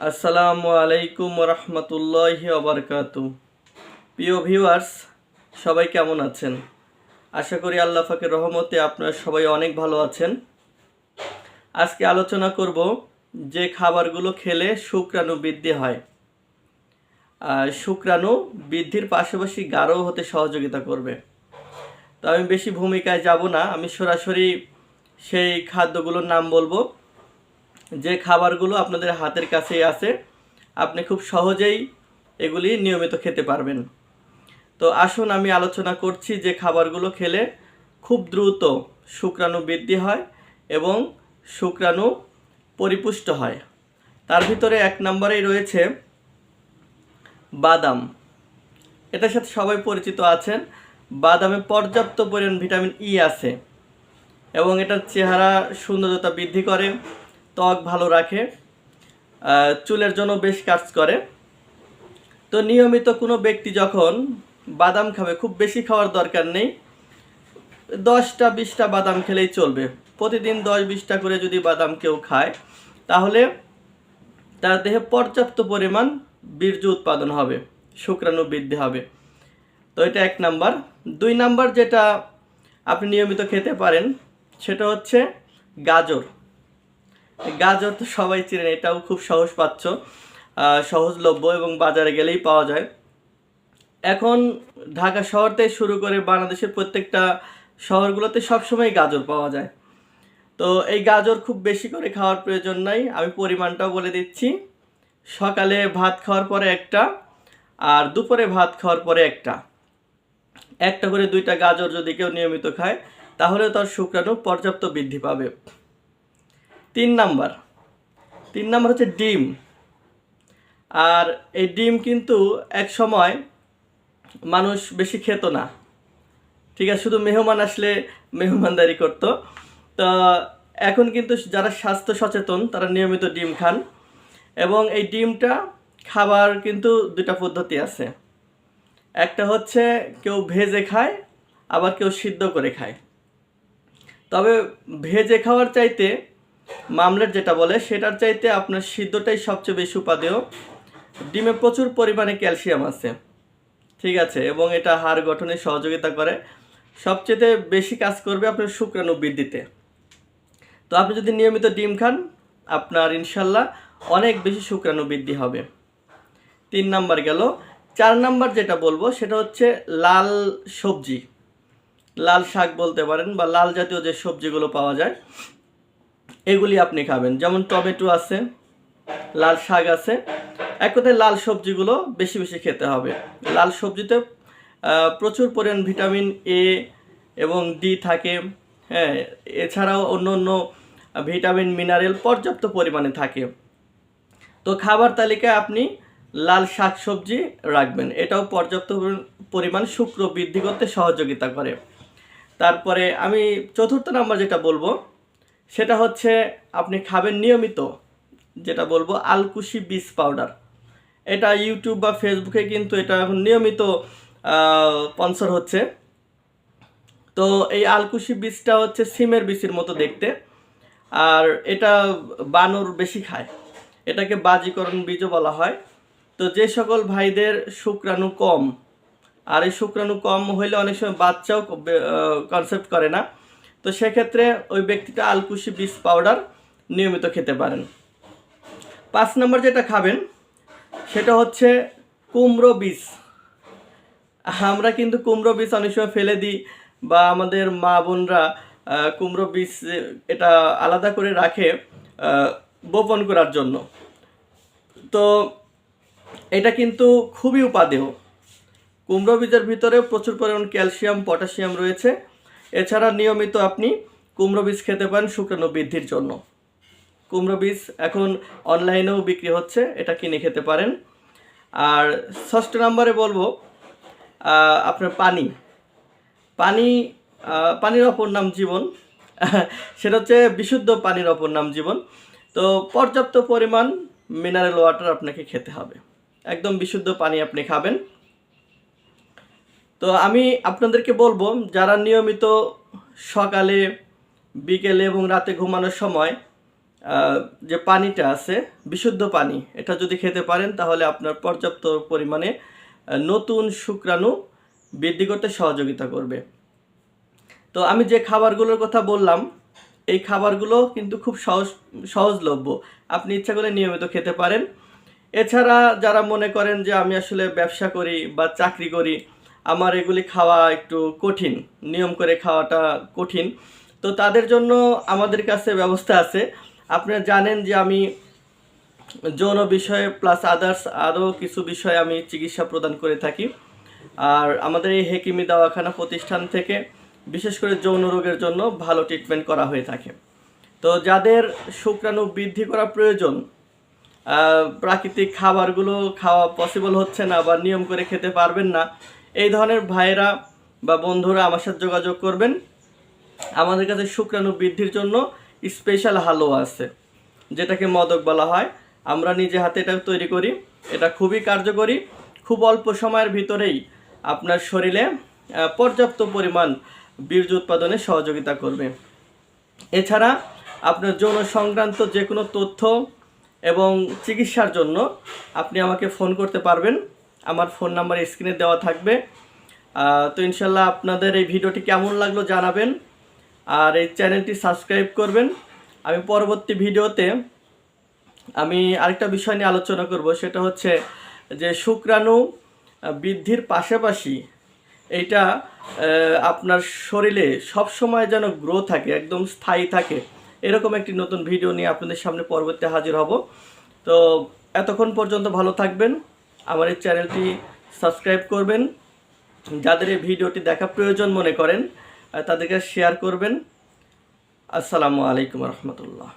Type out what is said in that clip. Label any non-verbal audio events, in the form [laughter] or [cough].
আসসালামু আলাইকুম রহমতুল্লাহ আবরকাতু প্রিয় ভিউয়ার্স, সবাই কেমন আছেন? আশা করি আল্লাহ ফাকের রহমতে আপনারা সবাই অনেক ভালো আছেন। আজকে আলোচনা করব যে খাবারগুলো খেলে শুক্রাণু বৃদ্ধি হয়। শুক্রাণু বৃদ্ধির পাশাপাশি গাঢ় হতে সহযোগিতা করবে। তো আমি বেশি ভূমিকায় যাব না, আমি সরাসরি সেই খাদ্যগুলোর নাম বলব। যে খাবারগুলো আপনাদের হাতের কাছেই আছে, আপনি খুব সহজেই এগুলি নিয়মিত খেতে পারবেন। তো আসুন আমি আলোচনা করছি যে খাবারগুলো খেলে খুব দ্রুত শুক্রাণু বৃদ্ধি হয় এবং শুক্রাণু পরিপুষ্ট হয়। তার ভিতরে এক নম্বরেই রয়েছে বাদাম। এটার সাথে সবাই পরিচিত আছেন। বাদামে পর্যাপ্ত পরিমাণ ভিটামিন ই আছে এবং এটার চেহারা সৌন্দর্যতা বৃদ্ধি করে। ত্বক ভালো রাখে চুলের জন্য বেশ কাজ করে। তো নিয়মিত কোনো ব্যক্তি যখন বাদাম খাবে, খুব বেশি খাওয়ার দরকার নেই। দশটা, বিশটা বাদাম খেলেই চলবে। প্রতিদিন দশ, বিশটা করে যদি বাদাম কেউ খায়, তাহলে তার দেহে পর্যাপ্ত পরিমাণ বীর্য উৎপাদন হবে, শুক্রাণু বৃদ্ধি হবে। তো এটা এক নাম্বার। দুই নাম্বার যেটা আপনি নিয়মিত খেতে পারেন, সেটা হচ্ছে গাজর। গাজর তো সবাই চেনেন, এটাও খুব সহজ পাচ্ছ সহজলভ্য এবং বাজারে গেলেই পাওয়া যায়। এখন ঢাকা শহর থেকে শুরু করে বাংলাদেশের প্রত্যেকটা শহরগুলোতে সবসময় গাজর পাওয়া যায়। তো এই গাজর খুব বেশি করে খাওয়ার প্রয়োজন নাই, আমি পরিমাণটাও বলে দিচ্ছি। সকালে ভাত খাওয়ার পরে একটা আর দুপুরে ভাত খাওয়ার পরে একটা। একটা করে দুইটা গাজর যদি কেউ নিয়মিত খায়, তাহলে তার শুক্রাণু পর্যাপ্ত বৃদ্ধি পাবে। তিন নাম্বার। তিন নাম্বার হচ্ছে ডিম। আর এই ডিম কিন্তু এক সময় মানুষ বেশি খেত না। ঠিক আছে, শুধু মেহমান আসলে মেহমানদারি করতো। তো এখন কিন্তু যারা স্বাস্থ্য সচেতন, তারা নিয়মিত ডিম খান। এবং এই ডিমটা খাবার কিন্তু দুটা পদ্ধতি আছে। একটা হচ্ছে কেউ ভেজে খায়, আবার কেউ সিদ্ধ করে খায়। তবে ভেজে খাওয়ার চাইতে মামলেট যেটা বলে, সেটার চাইতে আপনার সিদ্ধটাই সবচেয়ে বেশি উপাদেয়। ডিমে প্রচুর পরিমাণে ক্যালসিয়াম আছে। ঠিক আছে, এবং এটা হাড় গঠনে সহযোগিতা করে। সবচেয়ে বেশি কাজ করবে আপনার শুক্রাণু বৃদ্ধিতে। তো আপনি যদি নিয়মিত ডিম খান, আপনার ইনশাল্লাহ অনেক বেশি শুক্রাণু বৃদ্ধি হবে। তিন নাম্বার গেল, চার নাম্বার যেটা বলব, সেটা হচ্ছে লাল সবজি। লাল শাক বলতে পারেন বা লাল জাতীয় যে সবজিগুলো পাওয়া যায় এগুলি আপনি খাবেন। যেমন টমেটো আছে, লাল শাক আছে। এক কথায় লাল সবজিগুলো বেশি বেশি খেতে হবে। লাল সবজিতে প্রচুর পরিমাণ ভিটামিন এ এবং ডি থাকে। হ্যাঁ এছাড়াও অন্য অন্য ভিটামিন, মিনারেল পর্যাপ্ত পরিমাণে থাকে। তো খাবার তালিকায় আপনি লাল শাক সবজি রাখবেন। এটাও পর্যাপ্ত পরিমাণ শুক্র বৃদ্ধি করতে সহযোগিতা করে। তারপরে আমি চতুর্থ নাম্বার যেটা বলব সেটা হচ্ছে আপনি খাবেন নিয়মিত, যেটা বলব আলকুশি বীজ পাউডার। এটা ইউটিউব বা ফেসবুকে কিন্তু এটা এখন নিয়মিত স্পন্সর হচ্ছে। তো এই আলকুশি বীজটা হচ্ছে সিমের বীজের মতো দেখতে। আর এটা বানর বেশি খায়। এটাকে বাজিকরণ বীজও বলা হয়। তো যে সকল ভাইদের শুক্রাণু কম, আর এই শুক্রাণু কম হইলে অনেক সময় বাচ্চাও কনসেপ্ট করে না। তো সেক্ষেত্রে ওই ব্যক্তিটা আলকুশি বীজ পাউডার নিয়মিত খেতে পারেন। পাঁচ নম্বর যেটা খাবেন, সেটা হচ্ছে কুমড়ো বীজ। আমরা কিন্তু কুমড়ো বীজ অনেক সময় ফেলে দিই বা আমাদের মা বোনরা কুমড়ো বীজ এটা আলাদা করে রাখে বপন করার জন্য। তো এটা কিন্তু খুবই উপাদেয় কুমড়ো বীজের ভিতরে প্রচুর পরিমাণ ক্যালসিয়াম, পটাশিয়াম রয়েছে। এছাড়া নিয়মিত আপনি কুমড়ো বীজ খেতে পারেন শুক্রাণু বৃদ্ধির জন্য। কুমড়ো বীজ এখন অনলাইনেও বিক্রি হচ্ছে, এটা কিনে খেতে পারেন। আর ষষ্ঠ নম্বরে বলব আপনার পানি। পানি পানির অপর নাম জীবন। [laughs] সেটা হচ্ছে বিশুদ্ধ পানির অপর নাম জীবন। তো পর্যাপ্ত পরিমাণ মিনারেল ওয়াটার আপনাকে খেতে হবে। একদম বিশুদ্ধ পানি আপনি খাবেন। তো আমি আপনাদেরকে বলব, যারা নিয়মিত সকালে, বিকেলে এবং রাতে ঘুমানোর সময় যে পানিটা আছে, বিশুদ্ধ পানি, এটা যদি খেতে পারেন, তাহলে আপনার পর্যাপ্ত পরিমাণে নতুন শুক্রাণু বৃদ্ধি করতে সহযোগিতা করবে। তো আমি যে খাবারগুলোর কথা বললাম, এই খাবারগুলো কিন্তু খুব সহজ, সহজলভ্য। আপনি ইচ্ছা করে নিয়মিত খেতে পারেন। এছাড়া যারা মনে করেন যে আমি আসলে ব্যবসা করি বা চাকরি করি আমার এগুলি খাওয়া একটু কঠিন, নিয়ম করে খাওয়াটা কঠিন। তো তাদের জন্য আমাদের কাছে ব্যবস্থা আছে। আপনারা জানেন যে আমি যৌন বিষয়ে প্লাস আদার্স আরও কিছু বিষয়ে আমি চিকিৎসা প্রদান করে থাকি। আর আমাদের এই হেকিমি দাওয়াখানা প্রতিষ্ঠান থেকে বিশেষ করে যৌন রোগের জন্য ভালো ট্রিটমেন্ট করা হয়ে থাকে। তো যাদের শুক্রাণু বৃদ্ধি করা প্রয়োজন প্রাকৃতিক খাবারগুলো খাওয়া পসিবল হচ্ছে না বা নিয়ম করে খেতে পারবেন না ধরনের ভাইয়েরা বা বন্ধুরা আমার সাথে যোগাযোগ করবেন। আমাদের কাছে শুক্রাণু বৃদ্ধির জন্য স্পেশাল হালুয়া আছে, যেটাকে মদক বলা হয়। আমরা নিজে হাতে এটা তৈরি করি। এটা খুবই কার্যকরী। খুব অল্প সময়ের ভিতরেই আপনার শরীরে পর্যাপ্ত পরিমাণ বীর্য উৎপাদনে সহযোগিতা করবে। এছাড়া আপনার যৌন সংক্রান্ত যে কোনো তথ্য এবং চিকিৎসার জন্য আপনি আমাকে ফোন করতে পারবেন। আমার ফোন নাম্বার স্ক্রিনে দেওয়া থাকবে। তো ইনশাল্লাহ আপনাদের এই ভিডিওটি কেমন লাগল জানাবেন। আর এই চ্যানেলটি সাবস্ক্রাইব করবেন। আমি পরবর্তী ভিডিওতে আমি আরেকটা বিষয় নিয়ে আলোচনা করব। সেটা হচ্ছে যে শুক্রাণু বৃদ্ধির পাশাপাশি এইটা আপনার শরীরে সব সময় যেন গ্রো থাকে, একদম স্থায়ী থাকে, এরকম একটি নতুন ভিডিও নিয়ে আপনাদের সামনে পরবর্তী হাজির হব। তো এতক্ষণ পর্যন্ত ভালো থাকবেন। আমার এই চ্যানেলটি সাবস্ক্রাইব করবেন। যাদের এই ভিডিওটি দেখা প্রয়োজন মনে করেন তাদেরকে শেয়ার করবেন। আসসালামু আলাইকুম রহমতুল্লাহ।